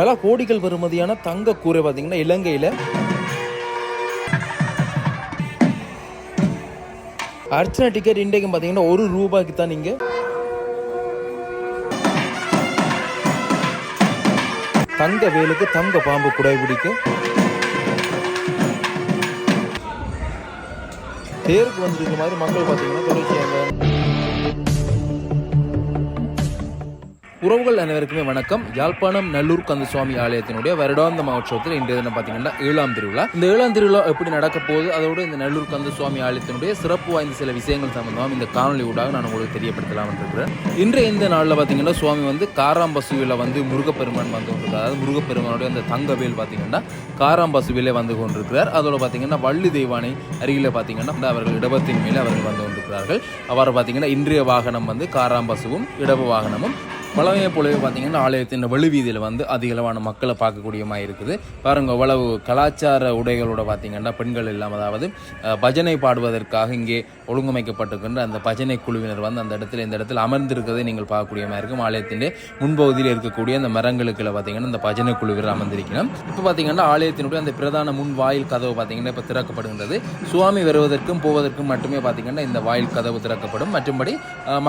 பல கோடிகள் பெறுமதியான தங்க கூரை பார்த்தீங்கன்னா இலங்கையில். அர்ச்சனை டிக்கெட் இன்றைக்கும் பார்த்தீங்கன்னா ஒரு ரூபாய்க்கு தான் நீங்கள் தங்க வேலுக்கு தங்க பாம்பு குடை பிடிக்க. தேருக்கு வந்திருக்க மாதிரி மக்கள் பார்த்தீங்கன்னா தொடர்ச்சியாக உறவுகள் அனைவருக்குமே வணக்கம். யாழ்ப்பாணம் நல்லூர் கந்தசுவாமி ஆலயத்தினுடைய வருடாந்த மகோத்சவத்தில் இன்றைய தினம் பார்த்தீங்கன்னா ஏழாம் திருவிழா. இந்த ஏழாம் திருவிழா எப்படி நடக்க போகுது? அதோடு இந்த நல்லூர் கந்தசுவாமி ஆலயத்தினுடைய சிறப்பு வாய்ந்த சில விஷயங்கள் சம்பந்தமாக இந்த காணொலி ஊடாக நான் உங்களுக்கு தெரியப்படுத்தலாம் இருக்கிறேன் இன்றைய இந்த நாளில் பார்த்தீங்கன்னா சுவாமி வந்து காராம்பசுவில் வந்து முருகப்பெருமான் வந்து கொண்டிருக்கார் அதாவது முருகப்பெருமானுடைய அந்த தங்கவேல் பார்த்தீங்கன்னா காராம்பசுவிலே வந்து கொண்டிருக்கிறார். அதோட பார்த்தீங்கன்னா வள்ளி தெய்வானை அருகில் பார்த்தீங்கன்னா அவர்கள் இடபத்தின் மேலே அவர்கள் வந்து கொண்டிருக்கிறார்கள். அவரை பார்த்தீங்கன்னா இன்றைய வாகனம் வந்து காராம்பசுவும் இடப வாகனமும் வளவையை போலவே பார்த்தீங்கன்னா ஆலயத்தின் வெளிவீதியில் வந்து அதிக அளவான மக்களை பார்க்கக்கூடியமாக இருக்குது. பாருங்க அவ்வளவு கலாச்சார உடைகளோட பார்த்தீங்கன்னா பெண்கள் இல்லாமல் அதாவது பஜனை பாடுவதற்காக இங்கே ஒழுங்கமைக்கப்பட்டிருக்கின்ற அந்த பஜனை குழுவினர் வந்து அந்த இடத்துல இந்த இடத்துல அமர்ந்திருக்கிறதை நீங்கள் பார்க்கக்கூடிய மாதிரி இருக்கும். ஆலயத்தின் முன்பகுதியில் இருக்கக்கூடிய அந்த மரங்களுக்குள்ள பார்த்தீங்கன்னா இந்த பஜனை குழுவினர் அமர்ந்திருக்கணும் இப்போ பார்த்தீங்கன்னா ஆலயத்தினுடைய அந்த பிரதான முன் வாயில் கதவு பார்த்தீங்கன்னா இப்போ திறக்கப்படுகின்றது. சுவாமி வருவதற்கும் போவதற்கும் மட்டுமே பார்த்தீங்கன்னா இந்த வாயில் கதவு திறக்கப்படும். மற்றும்படி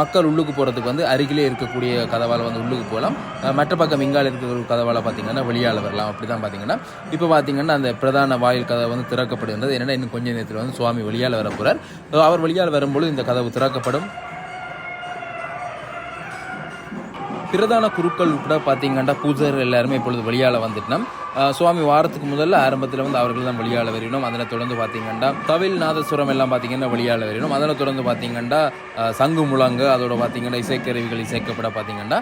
மக்கள் உள்ளுக்கு போகிறதுக்கு வந்து அருகிலே இருக்கக்கூடிய கதவால் வந்து உள்ளுக்கு போகலாம். மற்ற பக்கம் இங்கால் இருக்கிற ஒரு கதவால் பார்த்தீங்கன்னா வெளியால் வரலாம். அப்படி தான் பார்த்தீங்கன்னா இப்போ பார்த்தீங்கன்னா அந்த பிரதான வாயில் கதவு வந்து திறக்கப்படுகின்றது என்னன்னா இன்னும் கொஞ்ச நேரத்தில் வந்து சுவாமி வெளியால் வர போகிறார் அவர் வெளியால் வரும்பொழுது இந்த கதவு திறக்கப்படும். பிரதான குருக்கள் உட்பட பார்த்தீங்கன்னா பூஜர் எல்லாருமே இப்பொழுது வெளியால் வந்துட்டோம் சுவாமி வாரத்துக்கு முதல்ல ஆரம்பத்தில் வந்து அவர்கள் தான் வெளியால் வரணும் அதனை தொடர்ந்து பார்த்தீங்கன்னா தவில் நாதசுரம் எல்லாம் பார்த்தீங்கன்னா வெளியால் வரணும் அதனை தொடர்ந்து பார்த்தீங்கன்னா சங்கு முழங்கு அதோட பார்த்தீங்கன்னா இசைக்கருவிகள் இசைக்கப்பட பார்த்தீங்கன்னா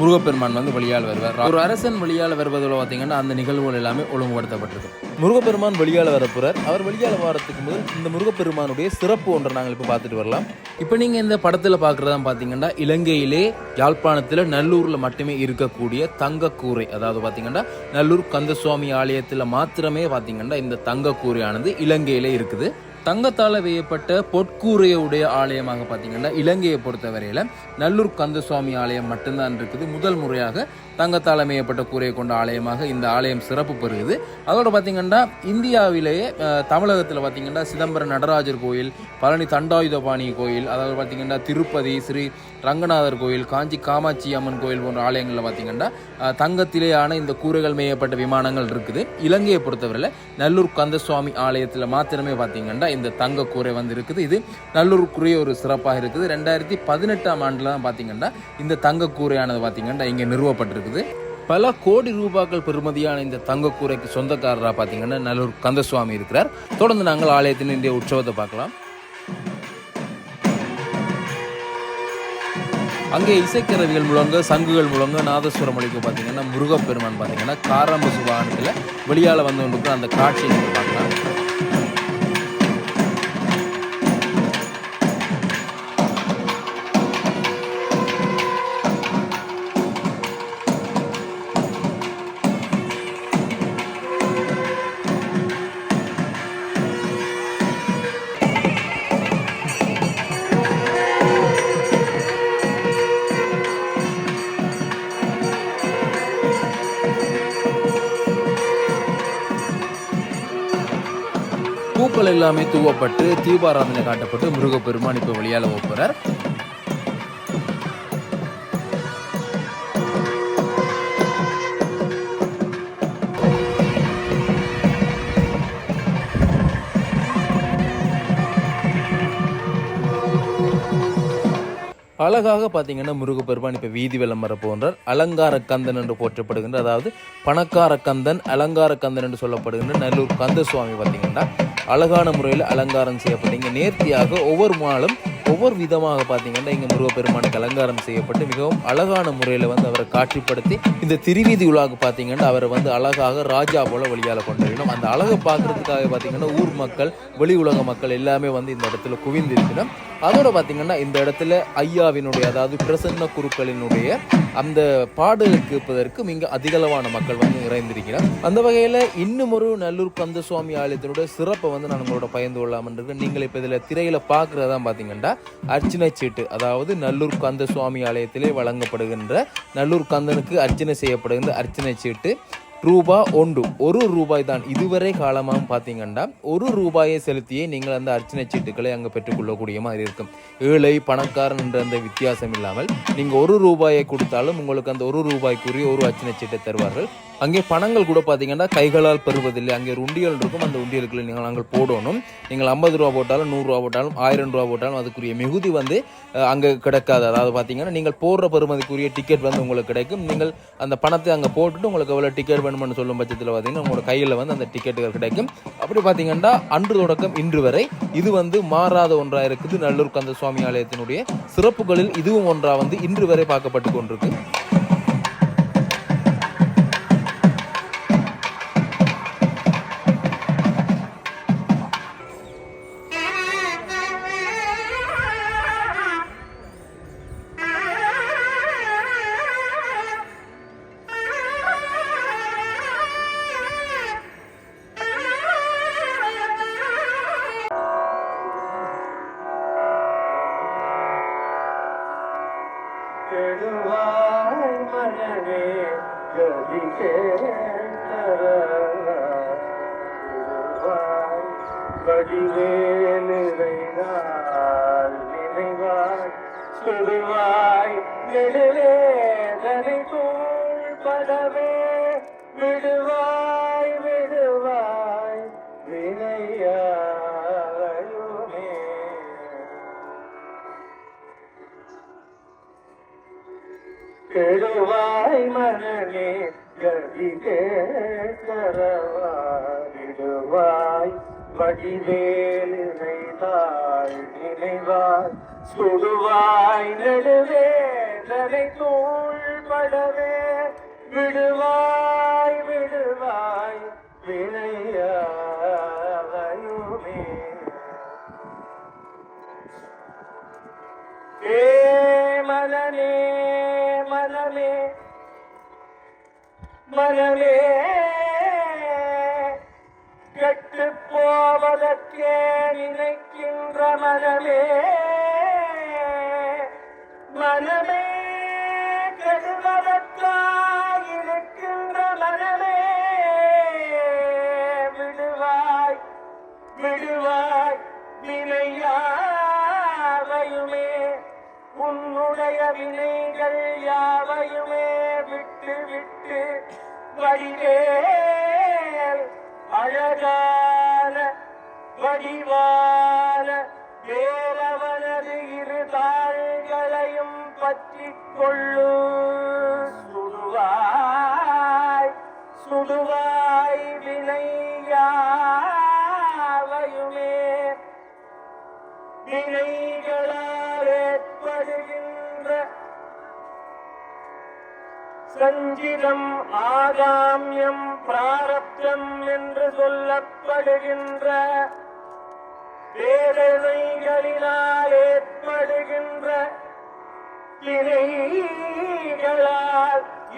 முருகப்பெருமான் வந்து வெளியால் வருவார். ஒரு அரசன் வெளியால் வருவதோட பார்த்தீங்கன்னா அந்த நிகழ்வுகள் எல்லாமே ஒழுங்குபடுத்தப்பட்டிருக்கு. முருகப்பெருமான் வெளியால் வரப்போறார் அவர் வெளியால் வாரத்துக்கு முதல் இந்த முருகப்பெருமானுடைய சிறப்பு ஒன்றை நாங்கள் இப்போ பார்த்துட்டு வரலாம். இப்போ நீங்கள் இந்த படத்தில் பார்க்குறதா பார்த்தீங்கன்னா இலங்கையிலே யாழ்ப்பாணத்தில் நல்லூரில் மட்டுமே இருக்கக்கூடிய தங்கக்கூரை அதாவது பார்த்தீங்கன்னா நல்லூர் கந்தசுவாமி ஆலயத்தில் மாத்திரமே பார்த்தீங்கன்னா இந்த தங்கக்கூரையானது இலங்கையிலே இருக்குது. தங்கத்தால் வேயப்பட்ட பொற்கூரையுடைய ஆலயமாக பார்த்தீங்கன்னா இலங்கையை பொறுத்தவரையில் நல்லூர் கந்தசுவாமி ஆலயம் மட்டும்தான் இருக்குது. முதல் முறையாக தங்கத்தால் அமையப்பட்ட கூரையை கொண்ட ஆலயமாக இந்த ஆலயம் சிறப்பு பெறுகிறது. அதோட பார்த்தீங்கன்னா இந்தியாவிலேயே தமிழகத்தில் பார்த்தீங்கன்னா சிதம்பரம் நடராஜர் கோயில் பழனி தண்டாயுதபாணி கோயில் அதாவது பார்த்தீங்கன்னா திருப்பதி ஸ்ரீ ரங்கநாதர் கோயில் காஞ்சி காமாட்சி அம்மன் கோயில் போன்ற ஆலயங்களில் பார்த்தீங்கன்னா தங்கத்திலேயான இந்த கூரைகள் மேயப்பட்ட விமானங்கள் இருக்குது. இலங்கையை பொறுத்தவரையில் நல்லூர் கந்தசுவாமி ஆலயத்தில் மாத்திரமே பார்த்தீங்கன்னா இந்த தங்க கூரை வந்து இருக்குது இது நல்லூருக்குரிய ஒரு சிறப்பாக இருக்குது. ரெண்டாயிரத்தி பதினெட்டாம் ஆண்டில் தான் பார்த்தீங்கன்னா இந்த தங்க கூரையானது பார்த்தீங்கன்னா இங்கே நிறுவப்பட்டிருக்கு. இருக்குது. பல கோடி ரூபாய்கள் பெறுமதியான இந்த தங்கக்கூரைக்கு சொந்தக்காரராக பார்த்தீங்கன்னா நல்லூர் கந்தசுவாமி இருக்கிறார். தொடர்ந்து நாங்கள் ஆலயத்தின் இந்திய உற்சவத்தை பார்க்கலாம். அங்கே இசைக்கருவிகள் முழங்க சங்குகள் முழங்க நாதஸ்வரம் ஒழிக்க பார்த்தீங்கன்னா முருகப்பெருமான் பார்த்தீங்கன்னா காரம்ப சுபானத்தில் வெளியால் வந்து கொண்டிருக்கிற அந்த காட்சியை நீங்கள் பார்க்கலாம். பூக்கள் எல்லாமே தூவப்பட்டு தீபாராதனை காட்டப்பட்டு முருகப்பெருமான் இப்போ வெளியால் போகிறார் அழகாக பார்த்தீங்கன்னா முருகப்பெருமான் இப்போ வீதி விளம்பரம் போன்றார். அலங்கார கந்தன் என்று போற்றப்படுகின்ற அதாவது பணக்கார கந்தன் அலங்கார கந்தன் என்று சொல்லப்படுகின்ற நல்லூர் கந்த சுவாமி பார்த்தீங்கன்னா அழகான முறையில் அலங்காரம் செய்யப்பட்டீங்க நேர்த்தியாக ஒவ்வொரு மாலும் ஒவ்வொரு விதமாக பார்த்தீங்கன்னா இங்கே முருகப்பெருமானுக்கு அலங்காரம் செய்யப்பட்டு மிகவும் அழகான முறையில் வந்து அவரை காட்சிப்படுத்தி இந்த திருவீதி உலாவுக்கு பார்த்தீங்கன்னா அவரை வந்து அழகாக ராஜா போல வழியால் கொண்டு வரணும். அந்த அழகை பார்க்கறதுக்காக பார்த்தீங்கன்னா ஊர் மக்கள் வெளி உலக மக்கள் எல்லாமே வந்து இந்த இடத்துல குவிந்திருக்கணும். அதோட பார்த்தீங்கன்னா இந்த இடத்துல ஐயாவினுடைய அதாவது பிரசன்ன குருக்களினுடைய அந்த பாடலை கேட்பதற்கு மிக அதிகளவான மக்கள் வந்து நிறைந்திருக்கிறார். அந்த வகையில் இன்னும் ஒரு நல்லூர் கந்த சுவாமி ஆலயத்தினுடைய சிறப்பை வந்து நான் உங்களோட பயந்து கொள்ளாமல் இருக்கேன். நீங்கள் இப்போ இதில் திரையில் பார்க்குறதான் பார்த்தீங்கன்னா அர்ச்சனை சீட்டு அதாவது நல்லூர் கந்த சுவாமி ஆலயத்திலே வழங்கப்படுகின்ற நல்லூர் கந்தனுக்கு அர்ச்சனை செய்யப்படுகின்ற அர்ச்சனை சீட்டு. ரூபா ஒன்று ஒரு ரூபாய் தான். இதுவரை காலமாக பார்த்தீங்கன்னா ஒரு ரூபாயை செலுத்தியே நீங்கள் அந்த அர்ச்சனை சீட்டுகளை அங்கே பெற்றுக்கொள்ளக்கூடிய மாதிரி இருக்கும். ஏழை பணக்காரன் என்ற அந்த வித்தியாசம் இல்லாமல் நீங்கள் ஒரு ரூபாயை கொடுத்தாலும் உங்களுக்கு அந்த ஒரு ரூபாய்க்குரிய ஒரு அர்ச்சனை சீட்டை தருவார்கள். அங்கே பணங்கள் கூட பார்த்தீங்கன்னா கைகளால் பெறுவதில்லை. அங்கே ஒரு உண்டியல் இருக்கும். அந்த உண்டியலுக்குள்ள நீங்கள் நாங்கள் போடணும். நீங்கள் ஐம்பது ரூபா போட்டாலும் நூறுரூவா போட்டாலும் ஆயிரம் ரூபா போட்டாலும் அதுக்குரிய மிகுதி வந்து அங்கே கிடைக்காது. அதாவது பார்த்தீங்கன்னா நீங்கள் போடுற பெறுமதிக்குரிய டிக்கெட் வந்து உங்களுக்கு கிடைக்கும். நீங்கள் அந்த பணத்தை அங்கே போட்டுட்டு உங்களுக்கு எவ்வளோ டிக்கெட் வேணும்னு சொல்லும் பட்சத்தில் பார்த்தீங்கன்னா உங்களோட கையில் வந்து அந்த டிக்கெட்டுகள் கிடைக்கும். அப்படி பார்த்தீங்கன்னா அன்று தொடக்கம் இன்று வரை இது வந்து மாறாத ஒன்றாக இருக்குது. நல்லூர் கந்த சுவாமி ஆலயத்தினுடைய சிறப்புகளில் இதுவும் ஒன்றாக வந்து இன்று வரை பார்க்கப்பட்டு கொண்டிருக்கு. சுடுவாய் நெடுவேதனை தூள் படவே விடுவாய் விடுவாய் வினையாயுமே. கெடுவாய் மனமே கதி கேட்கரவாய் வடிவேல் நினைவாய் நினைவாய் சுடுவாய் நடுவே தலை தூள் படவே. விடுவாய் விடுவாய் வினையாயுமே ஏ மனமே மனமே மனமே போவதற்கே நினைக்கின்ற மனமே. மனமே கெடுவதற்காய் இருக்கின்ற மனமே. விடுவாய் விடுவாய் வினையாவையுமே. உன்னுடைய வினைகள் யாவையுமே விட்டு விட்டு வடிவேல் அழகா வடிவான பேரவனது இரு தாள்களையும் பற்றிக் கொள்ளு. சுடுவாய் சுடுவாய் வினையாவையுமே வினைகளால் ஏற்படுகின்ற சஞ்சிதம் ஆகாமியம் பிராரப்தம் என்று சொல்லப்படுகின்ற வேதனைகளினால் ஏற்படுகின்ற திரைகளால்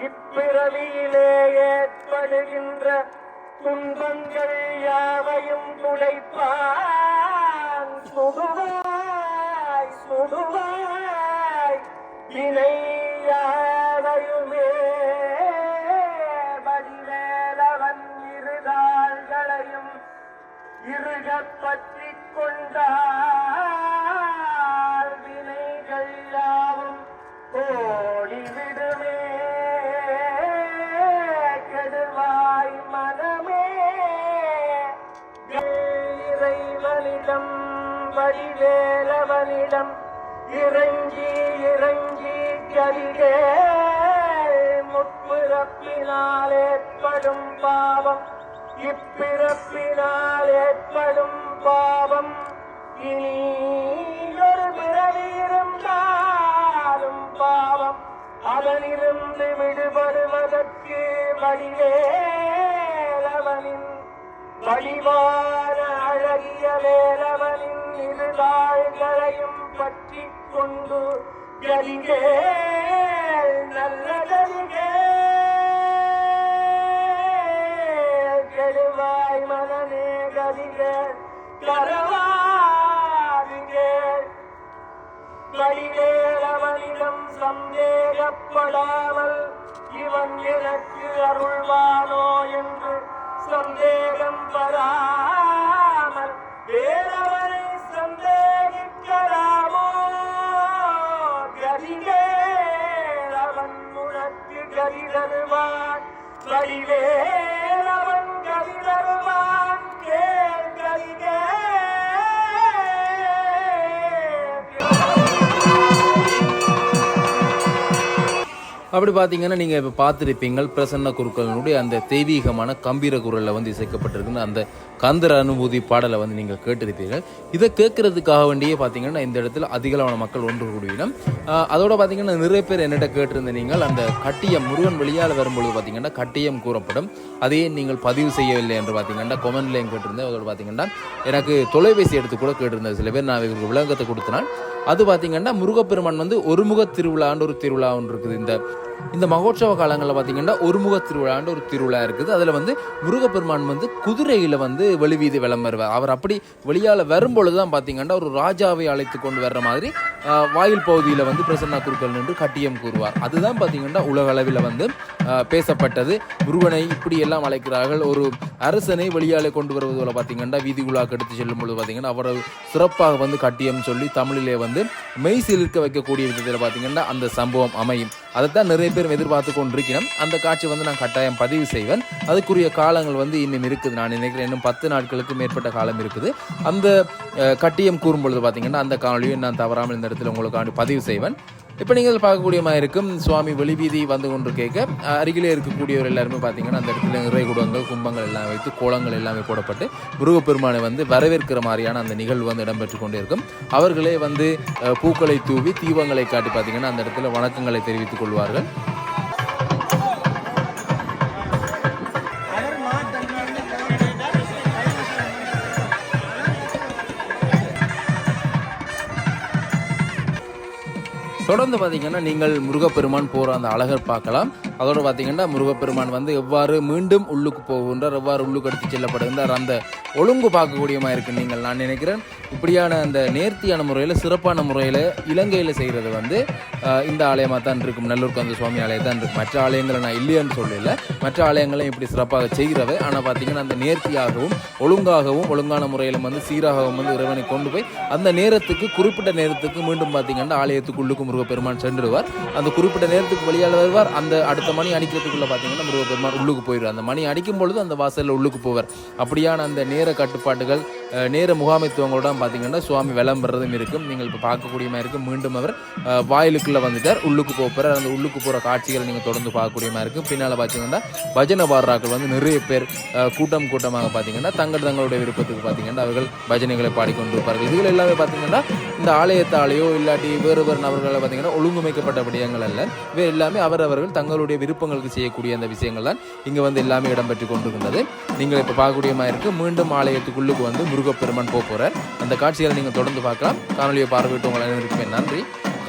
இப்பிறவியிலே ஏற்படுகின்ற துன்பங்கள் யாவையும் துடைப்பார். இறைவனிடம் வடிவேலவனிடம் இறங்கி இறங்கி கரிகே முற்பிறப்பினால் ஏற்படும் பாவம். இப்பிறப்பினால் ஏற்படும் பாவம். இனி ஒரு பிறவி இருந்தாலும் பாவம். அதனிருந்து விடுபடுவதற்கு வடிவேலவனின் வழிவான அழகிய வேலவனின் இரு தாள்களையும் பற்றி கொண்டு கலிகே நல்ல கலிகே கெடுவாய் மனநே கதிகே கரவாதிகே. கலிவேலவனிடம் சந்தேகப்படாமல் இவன் எனக்கு அருள்வானோ என்று சந்தேகம் பரா அப்படி பார்த்தீங்கன்னா நீங்கள் இப்போ பார்த்துருப்பீங்க பிரசன்ன குருக்களினுடைய அந்த தெய்வீகமான கம்பீர குரலில் வந்து இசைக்கப்பட்டிருக்குன்னு அந்த கந்தர அனுபூதி பாடலை வந்து நீங்கள் கேட்டிருப்பீர்கள். இதை கேட்கறதுக்காக வேண்டியே பார்த்தீங்கன்னா இந்த இடத்துல அதிகளவான மக்கள் ஒன்று கூடியினம் அதோட பார்த்தீங்கன்னா நிறைய பேர் என்னிட்ட கேட்டிருந்த நீங்கள் அந்த கட்டியம் முருகன் வெளியால் வரும்பொழுது பார்த்தீங்கன்னா கட்டியம் கூறப்படும். அதையே நீங்கள் பதிவு செய்யவில்லை என்று பார்த்தீங்கன்னா கொமெண்ட்லேயும் கேட்டிருந்தேன். அதோட பார்த்தீங்கன்னா எனக்கு தொலைபேசி எடுத்து கூட கேட்டிருந்தேன். சில பேர் நான் இவருக்கு விளக்கத்தை கொடுத்தனால். அது பார்த்தீங்கன்னா முருகப்பெருமான் வந்து ஒருமுக திருவிழான்னு ஒரு திருவிழா ஒன்று இருக்குது. இந்த இந்த மகோற்சவ காலங்களில் பார்த்தீங்கன்னா ஒருமுக திருவிழான்னு ஒரு திருவிழா இருக்குது. அதில் வந்து முருகப்பெருமான் வந்து குதிரையில் வந்து வெளிவீதி விளம்பருவார். அவர் அப்படி வெளியால் வரும்பொழுது தான் பார்த்தீங்கன்னா ஒரு ராஜாவை அழைத்து கொண்டு வர்ற மாதிரி வாயில் பகுதியில் வந்து பிரசன்னா குருக்கள் நின்று கட்டியம் கூறுவார். அதுதான் பார்த்தீங்கன்னா உலக அளவில் வந்து பேசப்பட்டது. முருகனை இப்படி எல்லாம் அழைக்கிறார்கள். ஒரு அரசனை வெளியாலே கொண்டு வருவது போல பார்த்தீங்கன்னா வீதி உலாக்கு எடுத்து செல்லும் பொழுது பார்த்தீங்கன்னா அவரை சிறப்பாக வந்து கட்டியம் சொல்லி தமிழிலே வந்து மெய் சிலிர்க்க வைக்கக்கூடிய விதத்தில் பார்த்தீங்கன்னா அந்த சம்பவம் அமையும். அதைத்தான் நிறைய பேர் எதிர்பார்த்து கொண்டிருக்கிறோம். அந்த காட்சி வந்து நான் கட்டாயம் பதிவு செய்வேன். அதுக்குரிய காலங்கள் வந்து இன்னும் இருக்குது. நான் நினைக்கிறேன் இன்னும் பத்து நாட்களுக்கு மேற்பட்ட காலம் இருக்குது. அந்த கட்டியம் கூறும் பொழுது பார்த்தீங்கன்னா அந்த காணொலியும் நான் தவறாமல் இந்த இடத்துல உங்களுக்காண்டி பதிவு செய்வேன். இப்போ நீங்கள் பார்க்கக்கூடிய மாதிரி இருக்கும். சுவாமி வெளிவீதி வந்து கொண்டு கேட்க அருகிலே இருக்கக்கூடியவர் எல்லாருமே பார்த்தீங்கன்னா அந்த இடத்துல நிறைய குடங்கள் கும்பங்கள் எல்லாம் வைத்து கோலங்கள் எல்லாமே போடப்பட்டு முருகப்பெருமானை வந்து வரவேற்கிற மாதிரியான அந்த நிகழ்வு வந்து இடம்பெற்று கொண்டே இருக்கும் அவர்களே வந்து பூக்களை தூவி தீபங்களை காட்டி பார்த்தீங்கன்னா அந்த இடத்துல வணக்கங்களை தெரிவித்துக் கொள்வார்கள். தொடர்ந்து பார்த்தீங்கன்னா நீங்கள் முருகப்பெருமான் போகிற அந்த அழகர் பார்க்கலாம். அதோடு பார்த்தீங்கன்னா முருகப்பெருமான் வந்து எவ்வாறு மீண்டும் உள்ளுக்கு போகின்றார் எவ்வாறு உள்ளுக்கு எடுத்து செல்லப்படுகின்றார் அந்த ஒழுங்கு பார்க்கக்கூடியமா இருக்கு நீங்கள் நான் நினைக்கிறேன். இப்படியான அந்த நேர்த்தியான முறையில் சிறப்பான முறையில் இலங்கையில் செய்கிறது வந்து இந்த ஆலயமாக தான் இருக்கும் நல்லூர் கந்த சுவாமி ஆலயம் தான் இருக்கும். மற்ற ஆலயங்களை நான் இல்லையான்னு சொல்லல. மற்ற ஆலயங்களையும் இப்படி சிறப்பாக செய்கிறவை. ஆனால் பார்த்தீங்கன்னா அந்த நேர்த்தியாகவும் ஒழுங்காகவும் ஒழுங்கான முறையில் வந்து சீராகவும் வந்து இறைவனை கொண்டு போய் அந்த நேரத்துக்கு குறிப்பிட்ட நேரத்துக்கு மீண்டும் பார்த்தீங்கன்னா ஆலயத்துக்குள்ளுக்கு முருகப்பெருமான் சென்றுடுவார் அந்த குறிப்பிட்ட நேரத்துக்கு வெளியால் வருவார். அந்த அடுத்த மணி அடிக்கிறதுக்குள்ளே பார்த்தீங்கன்னா முருகப்பெருமான் உள்ளுக்கு போயிடுவார். அந்த மணி அடிக்கும் பொழுது அந்த வாசலில் உள்ளுக்கு போவார். அப்படியான அந்த நேர கட்டுப்பாடுகள் நேர முகாமைத்துவங்களோட பார்த்தீங்கன்னா சுவாமி விளம்புறதும் இருக்கும். நீங்கள் இப்போ பார்க்கக்கூடிய மாதிரி இருக்கும். மீண்டும் அவர் வாயிலுக்குள்ளே வந்துட்டார். உள்ளுக்கு போகிறார் அந்த உள்ளுக்கு போகிற காட்சிகளை நீங்கள் தொடர்ந்து பார்க்கக்கூடிய மாதிரி இருக்கும். பின்னால் பார்த்தீங்கன்னா பஜனை பாடுறாக்கள் வந்து நிறைய பேர் கூட்டம் கூட்டமாக பார்த்தீங்கன்னா தங்கள் தங்களுடைய விருப்பத்துக்கு பார்த்தீங்கன்னா அவர்கள் பஜனைகளை பாடிக்கொண்டு இருப்பார்கள் இதுகள் எல்லாமே பார்த்தீங்கன்னா இந்த ஆலயத்தாலேயோ இல்லாட்டி வேறு வேறு நபர்களை பார்த்தீங்கன்னா ஒழுங்கமைக்கப்பட்ட விடயங்கள் அல்ல. இவை எல்லாமே அவரவர்கள் தங்களுடைய விருப்பங்களுக்கு செய்யக்கூடிய அந்த விஷயங்கள் தான் இங்கே வந்து எல்லாமே இடம்பெற்று கொண்டிருக்கின்றது. நீங்கள் இப்போ பார்க்கக்கூடிய மாதிரி இருக்கு. மீண்டும் ஆலயத்துக்குள்ளுக்கு வந்து முருகப்பெருமான் போக போகிறார் அந்த காட்சிகளை நீங்கள் தொடர்ந்து பார்க்கலாம். காணொலியை பார்வையிட்டு உங்கள் அனைவருக்குமே நன்றி.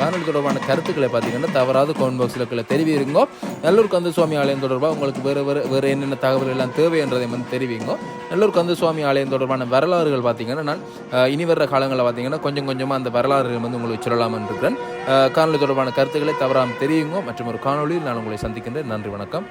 சேனல் தொடர்பான கருத்துக்களை பார்த்தீங்கன்னா தவறாத கமெண்ட் பாக்ஸில் கீழே தெரிவிங்க நல்லூர் கந்த சுவாமி ஆலயம் தொடர்பாக உங்களுக்கு வேறு வேறு வேறு என்னென்ன தகவல் எல்லாம் தேவை என்றதை வந்து தெரிவிங்க. நல்லூர் கந்த சுவாமி ஆலயம் தொடர்பான வரலாறுகள் பார்த்தீங்கன்னா நான் இனி வர்ற காலங்களில் பார்த்தீங்கன்னா கொஞ்சம் கொஞ்சமாக அந்த வரலாறுகள் வந்து உங்களுக்கு சொல்லலாம்னு இருக்கிறேன் காணொலி தொடர்பான கருத்துக்களை தவறாமல் தெரியுங்க மற்றும் ஒரு காணொலியில் நான் உங்களை சந்திக்கின்றேன். நன்றி வணக்கம்.